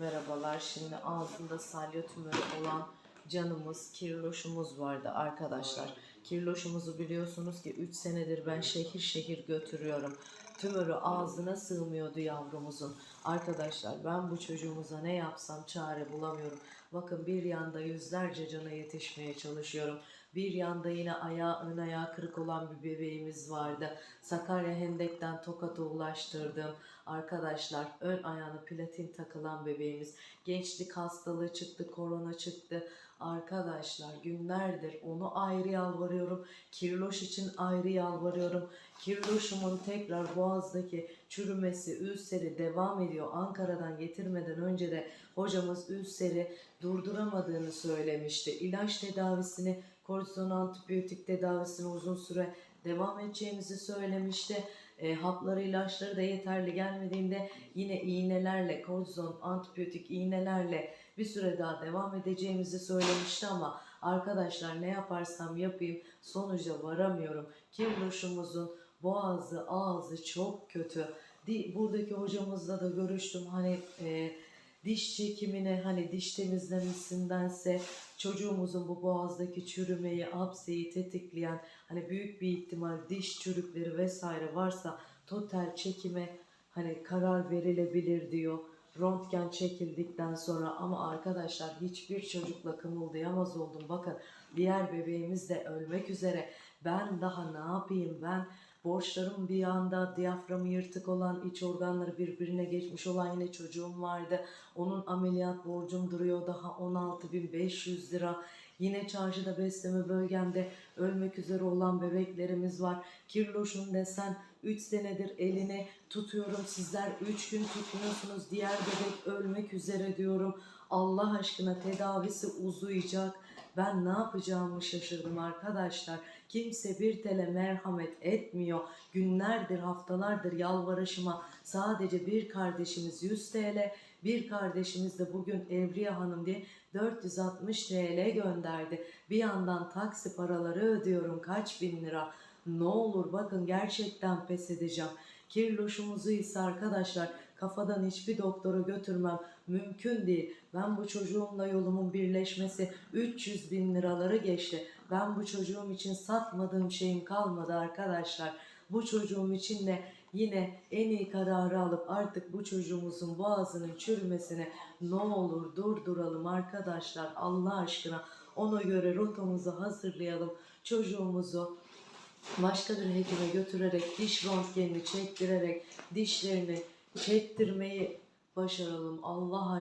merhabalar. Şimdi ağzında salya tümörü olan canımız, kirloşumuz vardı arkadaşlar. Kirloşumuzu biliyorsunuz ki 3 senedir ben şehir şehir götürüyorum. Tümörü ağzına sığmıyordu yavrumuzun. Arkadaşlar ben bu çocuğumuza ne yapsam çare bulamıyorum. Bakın bir yanda yüzlerce cana yetişmeye çalışıyorum. Bir yanda yine ayağı ön ayağı kırık olan bir bebeğimiz vardı. Sakarya Hendek'ten Tokat'a ulaştırdım. Arkadaşlar ön ayağına platin takılan bebeğimiz. Gençlik hastalığı çıktı, korona çıktı. Arkadaşlar günlerdir onu ayrı yalvarıyorum. Kirloş için ayrı yalvarıyorum. Kirloşumun tekrar boğazdaki çürümesi, ülseri devam ediyor. Ankara'dan getirmeden önce de hocamız ülseri durduramadığını söylemişti. İlaç tedavisini, kortizon antibiyotik tedavisini uzun süre devam edeceğimizi söylemişti. E, hapları, ilaçları da yeterli gelmediğinde yine iğnelerle, kortizon antibiyotik iğnelerle bir süre daha devam edeceğimizi söylemişti ama arkadaşlar ne yaparsam yapayım sonuca varamıyorum. Kirloşumuzun boğazı, ağzı çok kötü. Buradaki hocamızla da görüştüm. Hani e, diş çekimine hani diş temizlemesindense çocuğumuzun bu boğazdaki çürümeyi, apseyi tetikleyen hani büyük bir ihtimal diş çürükleri vesaire varsa total çekime hani karar verilebilir diyor. Röntgen çekildikten sonra ama arkadaşlar hiçbir çocukla kımıldayamaz oldum. Bakın diğer bebeğimiz de ölmek üzere. Ben daha ne yapayım ben borçlarım bir yanda diyaframı yırtık olan iç organları birbirine geçmiş olan yine çocuğum vardı. Onun ameliyat borcum duruyor daha 16.500 lira. Yine çarşıda besleme bölgemde ölmek üzere olan bebeklerimiz var. Kirloş'un desen 3 senedir elini tutuyorum. Sizler 3 gün tutmuyorsunuz. Diğer bebek ölmek üzere diyorum. Allah aşkına tedavisi uzayacak. Ben ne yapacağımı şaşırdım arkadaşlar. Kimse bir tele merhamet etmiyor. Günlerdir, haftalardır yalvarışıma sadece bir kardeşimiz 100 TL, bir kardeşimiz de bugün Evriye Hanım diye 460 TL gönderdi. Bir yandan taksi paraları ödüyorum kaç bin lira. Ne olur bakın gerçekten pes edeceğim. Kirloşumuzu ise arkadaşlar kafadan hiçbir doktora götürmem mümkün değil. Ben bu çocuğumla yolumun birleşmesi 300 bin liraları geçti. Ben bu çocuğum için satmadığım şeyim kalmadı arkadaşlar. Bu çocuğum için de yine en iyi kararı alıp artık bu çocuğumuzun boğazının çürümesini ne olur durduralım arkadaşlar Allah aşkına. Ona göre rotamızı hazırlayalım. Çocuğumuzu başka bir hekime götürerek diş röntgenini çektirerek dişlerini çektirmeyi başaralım. Allah